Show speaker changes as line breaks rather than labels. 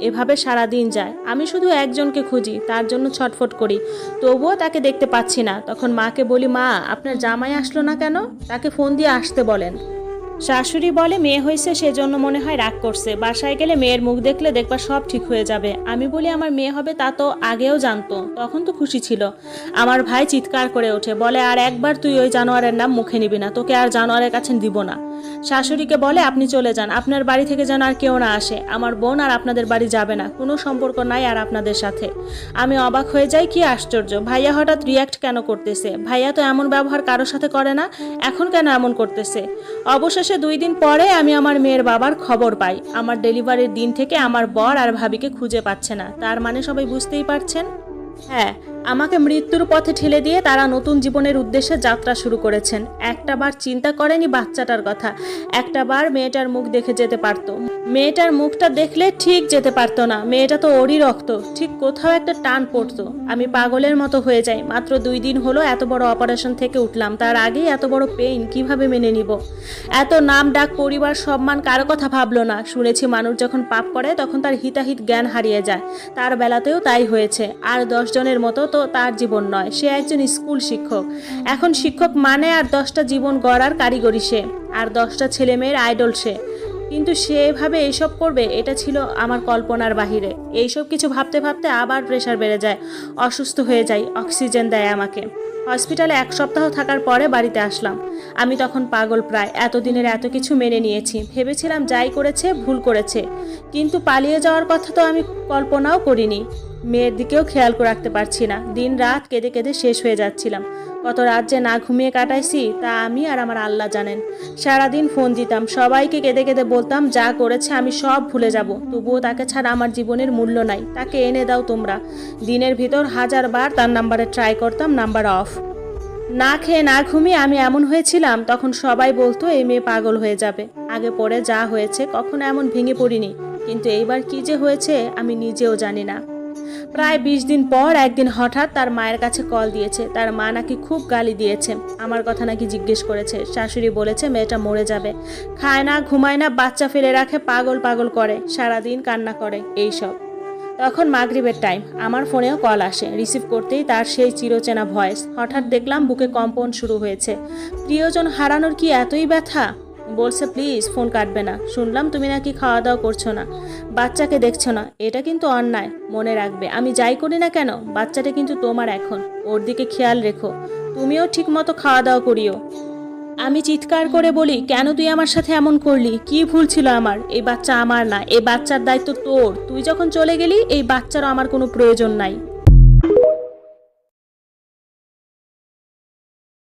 এভাবে সারা দিন যায়। আমি শুধু একজনকে খুঁজি, তার জন্য ছটফট করি। তবুও তাকে দেখতে পাচ্ছি না। তখন মাকে বলি, মা, আপনার জামাই আসলো না কেন? তাকে ফোন দিয়ে আসতে বলেন। শাশুড়ি বলে, মেয়ে হয়েছে সেজন্য মনে হয় রাগ করছে। বাসায় গেলে মেয়ের মুখ দেখলে দেখবা সব ঠিক হয়ে যাবে। আমি বলি, আমার মেয়ে হবে তা তো আগেও জানতো। তখন তো খুশি ছিল। আমার ভাই চিৎকার করে ওঠে, বলে, আর একবার তুই ওই জানোয়ারের নাম মুখে নিবি না। তোকে আর জানোয়ারের কাছে দিব না। শাশুড়িকে বলে, আপনি চলে যান। আপনার বাড়ি থেকে যেন আর কেউ না আসে। আমার বোন আর আপনাদের বাড়ি যাবে না। কোনো সম্পর্ক নাই আর আপনাদের সাথে। আমি অবাক হয়ে যাই, কি আশ্চর্য। ভাইয়া হঠাৎ রিয়াক্ট কেন করতেছে? ভাইয়া তো এমন ব্যবহার কারোর সাথে করে না, এখন কেন এমন করতেছে? অবশেষে দুই দিন পরে আমি আমার মেয়ের বাবার খবর পাই। আমার ডেলিভারির দিন থেকে আমার বর আর ভাবিকে খুঁজে পাচ্ছে না। তার মানে সবাই বুঝতেই পারছেন? হ্যাঁ আমাকে মৃত্যুর পথে ঠেলে দিয়ে তারা নতুন জীবনের উদ্দেশ্যে যাত্রা শুরু করেছেন। একটা বার চিন্তা করেনি বাচ্চাটার কথা। একটা বার মেয়েটার মুখ দেখে যেতে পারতো। মেয়েটার মুখটা দেখলে ঠিক যেতে পারতো না। মেয়েটা তো ওরই রক্ত। ঠিক কোথাও একটা টান পড়তো। আমি পাগলের মতো হয়ে যাই। মাত্র দুই দিন হলো এত বড় অপারেশন থেকে উঠলাম। তার আগেই এত বড় পেইন কীভাবে মেনে নিব? এত নাম ডাক, পরিবার, সম্মান, কারও কথা ভাবলো না। শুনেছি মানুষ যখন পাপ করে, তখন তার হিতাহিত জ্ঞান হারিয়ে যায়। তার বেলাতেও তাই হয়েছে। আর দশ জনের মতো তার জীবন নয়। সে একজন স্কুল শিক্ষক। এখন শিক্ষক মানে আর দশটা জীবন গড়ার কারিগরি সে, আর দশটা ছেলে মেয়ের আইডল সে। কিন্তু সেভাবে এইসব করবে, এটা ছিল আমার কল্পনার বাহিরে। এইসব কিছু ভাবতে ভাবতে আবার প্রেশার বেড়ে যায়, অসুস্থ হয়ে যাই অক্সিজেন দেয় আমাকে। হসপিটালে এক সপ্তাহ থাকার পরে বাড়িতে আসলাম। আমি তখন পাগল প্রায়, এতদিনের এত কিছু মেনে নিয়েছি। ভেবেছিলাম যাই করেছে, ভুল করেছে। কিন্তু পালিয়ে যাওয়ার কথা তো আমি কল্পনাও করিনি। মেয়ের দিকেও খেয়াল করে রাখতে পারছি না। দিন রাত কেঁদে কেঁদে শেষ হয়ে যাচ্ছিলাম। কত রাত যে না ঘুমিয়ে কাটাইছি, তা আমি আর আমার আল্লাহ জানেন। সারাদিন ফোন দিতাম, সবাইকে কেঁদে কেঁদে বলতাম, যা করেছে আমি সব ভুলে যাব। তবুও তাকে ছাড়া আমার জীবনের মূল্য নাই। তাকে এনে দাও তোমরা। দিনের ভিতর হাজার বার তার নাম্বারে ট্রাই করতাম, নাম্বার অফ। না খেয়ে না ঘুমিয়ে আমি এমন হয়েছিলাম, তখন সবাই বলতো, এই মেয়ে পাগল হয়ে যাবে। আগে পরে যা হয়েছে, কখনো এমন ভেঙে পড়িনি। কিন্তু এইবার কি যে হয়েছে, আমি নিজেও জানি না। প্রায় বিশ দিন পর একদিন হঠাৎ তার মায়ের কাছে কল দিয়েছে। তার মা নাকি খুব গালি দিয়েছে। আমার কথা নাকি জিজ্ঞেস করেছে। শাশুড়ি বলেছে, মেয়েটা মরে যাবে। খায় না, ঘুমায় না, বাচ্চা ফেলে রাখে, পাগল পাগল করে, সারাদিন কান্না করে, এইসব। তখন মাগরিবের টাইম আমার ফোনেও কল আসে। রিসিভ করতেই তার সেই চিরচেনা ভয়েস। হঠাৎ দেখলাম বুকে কম্পন শুরু হয়েছে। প্রিয়জন হারানোর কি এতই ব্যথা? বলছে, প্লিজ, ফোন কাটবে না। শুনলাম তুমি নাকি খাওয়া দাওয়া করছ না। বাচ্চাকে দেখছ না? এটা কিন্তু অন্যায়, মনে রাখবে। আমি যাই করি না কেন? বাচ্চাটা কিন্তু তোমার এখন। ওর দিকে খেয়াল রেখো। তুমিও ঠিক মতো খাওয়া দাওয়া করিও। আমি চিৎকার করে বলি, কেন তুই আমার সাথে এমন করলি? কি ভুল ছিল আমার? এই বাচ্চা আমার না, এই বাচ্চার দায়িত্ব তোর। তুই যখন চলে গেলি, এই বাচ্চারও আমার কোনো প্রয়োজন নাই।